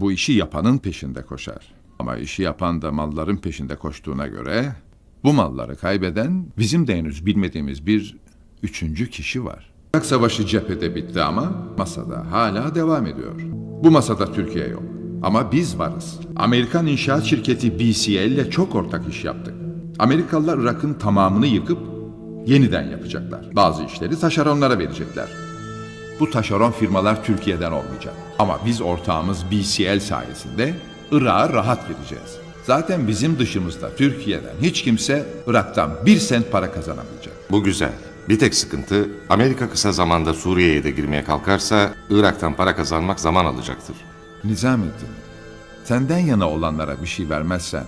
Bu işi yapanın peşinde koşar. Ama işi yapan da malların peşinde koştuğuna göre bu malları kaybeden bizim de henüz bilmediğimiz bir üçüncü kişi var. Irak Savaşı cephede bitti ama masada hala devam ediyor. Bu masada Türkiye yok. Ama biz varız. Amerikan inşaat şirketi BCL ile çok ortak iş yaptık. Amerikalılar Irak'ın tamamını yıkıp yeniden yapacaklar. Bazı işleri taşeronlara verecekler. Bu taşeron firmalar Türkiye'den olmayacak. Ama biz ortağımız BCL sayesinde Irak'a rahat gireceğiz. Zaten bizim dışımızda Türkiye'den hiç kimse Irak'tan bir sent para kazanamayacak. Bu güzel. Bir tek sıkıntı Amerika kısa zamanda Suriye'ye de girmeye kalkarsa Irak'tan para kazanmak zaman alacaktır. Nizamettin, senden yana olanlara bir şey vermezsen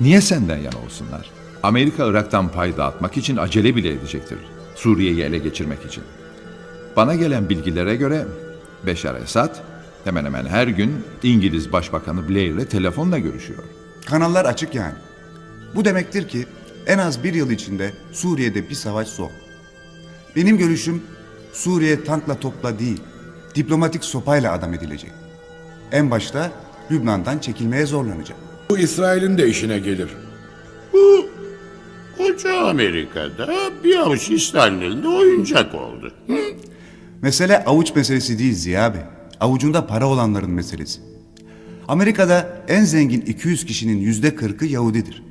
niye senden yana olsunlar? Amerika Irak'tan pay dağıtmak için acele bile edecektir. Suriye'yi ele geçirmek için. Bana gelen bilgilere göre Beşar Esad hemen hemen her gün İngiliz Başbakanı Blair ile telefonla görüşüyor. Kanallar açık yani. Bu demektir ki en az bir yıl içinde Suriye'de bir savaş son. Benim görüşüm Suriye tankla topla değil, diplomatik sopayla adam edilecek. En başta Lübnan'dan çekilmeye zorlanacak. Bu İsrail'in de işine gelir. Bu koca Amerika'da bir avuç İsrail'in elinde oyuncak oldu. Hı? Mesele avuç meselesi değil Ziya Bey. Avucunda para olanların meselesi. Amerika'da en zengin 200 kişinin yüzde 40'ı Yahudidir.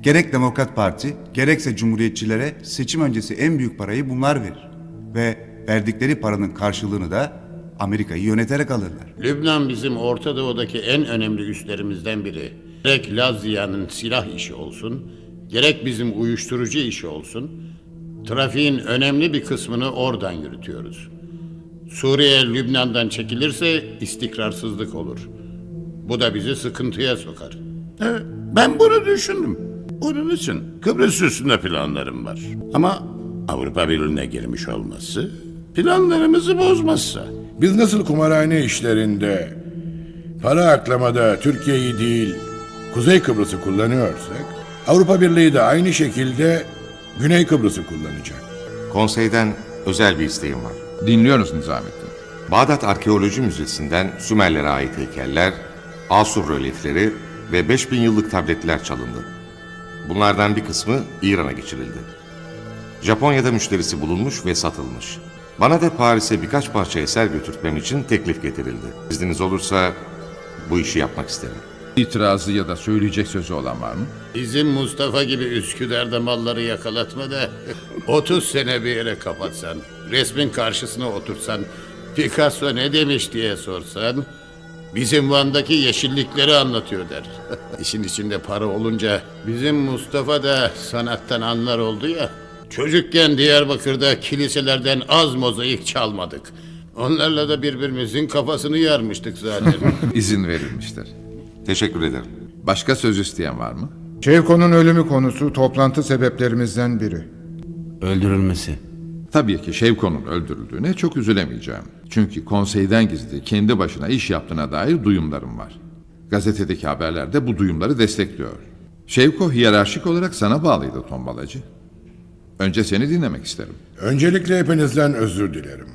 Gerek Demokrat Parti, gerekse Cumhuriyetçilere seçim öncesi en büyük parayı bunlar verir. Ve verdikleri paranın karşılığını da Amerika'yı yöneterek alırlar. Lübnan bizim Orta Doğu'daki en önemli üslerimizden biri. Gerek Lazia'nın silah işi olsun, gerek bizim uyuşturucu işi olsun, trafiğin önemli bir kısmını oradan yürütüyoruz. Suriye Lübnan'dan çekilirse istikrarsızlık olur. Bu da bizi sıkıntıya sokar. Evet, ben bunu düşündüm. Onun için Kıbrıs üstünde planlarım var. Ama Avrupa Birliği'ne girmiş olması planlarımızı bozmazsa. Biz nasıl kumarhane işlerinde para aklamada Türkiye'yi değil Kuzey Kıbrıs'ı kullanıyorsak Avrupa Birliği de aynı şekilde Güney Kıbrıs'ı kullanacak. Konseyden özel bir isteğim var. Dinliyoruz Nizamettin. Bağdat Arkeoloji Müzesi'nden Sümerlere ait heykeller, Asur rölyefleri ve 5000 yıllık tabletler çalındı. Bunlardan bir kısmı İran'a geçirildi. Japonya'da müşterisi bulunmuş ve satılmış. Bana da Paris'e birkaç parça eser götürtmem için teklif getirildi. İzniniz olursa bu işi yapmak isterim. İtirazı ya da söyleyecek sözü olan var mı? Bizim Mustafa gibi Üsküdar'da malları yakalatma da 30 sene bir yere kapatsan, resmin karşısına otursan, Picasso ne demiş diye sorsan, bizim Van'daki yeşillikleri anlatıyor der. İşin içinde para olunca bizim Mustafa da sanattan anlar oldu ya. Çocukken Diyarbakır'da kiliselerden az mozaik çalmadık. Onlarla da birbirimizin kafasını yarmıştık zaten. İzin verilmiştir. Teşekkür ederim. Başka söz isteyen var mı? Şevko'nun ölümü konusu toplantı sebeplerimizden biri. Öldürülmesi. Tabii ki Şevko'nun öldürüldüğüne çok üzülemeyeceğim. Çünkü konseyden gizli kendi başına iş yaptığına dair duyumlarım var. Gazetedeki haberler de bu duyumları destekliyor. Şevko hiyerarşik olarak sana bağlıydı tombalacı. Önce seni dinlemek isterim. Öncelikle hepinizden özür dilerim.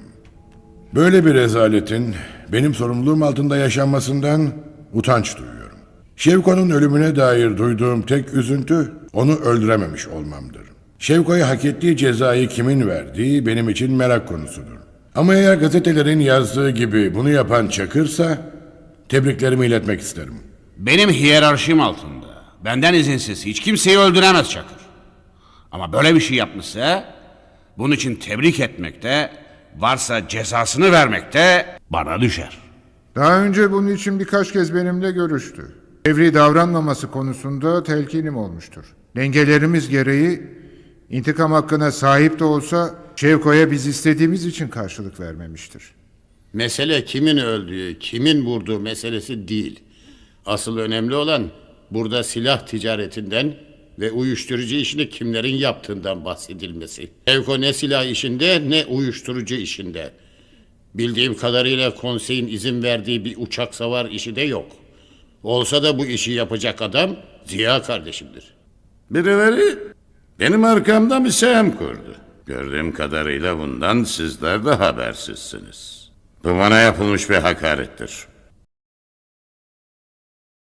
Böyle bir rezaletin benim sorumluluğum altında yaşanmasından utanç duyuyorum. Şevko'nun ölümüne dair duyduğum tek üzüntü onu öldürememiş olmamdır. Şevko'ya hak ettiği cezayı kimin verdiği benim için merak konusudur. Ama eğer gazetelerin yazdığı gibi bunu yapan Çakır'sa tebriklerimi iletmek isterim. Benim hiyerarşim altında. Benden izinsiz hiç kimseyi öldüremez Çakır. Ama böyle bir şey yapmışsa bunun için tebrik etmekte, varsa cezasını vermekte bana düşer. Daha önce bunun için birkaç kez benimle görüştü. Evri davranmaması konusunda telkinim olmuştur. Dengelerimiz gereği intikam hakkına sahip de olsa Şevko'ya biz istediğimiz için karşılık vermemiştir. Mesele kimin öldüğü, kimin vurduğu meselesi değil. Asıl önemli olan burada silah ticaretinden ve uyuşturucu işini kimlerin yaptığından bahsedilmesi. Evko ne silah işinde ne uyuşturucu işinde. Bildiğim kadarıyla konseyin izin verdiği bir uçak savar işi de yok. Olsa da bu işi yapacak adam Ziya kardeşimdir. Birileri benim arkamda bir sehem kurdu. Gördüğüm kadarıyla bundan sizler de habersizsiniz. Bu bana yapılmış bir hakarettir.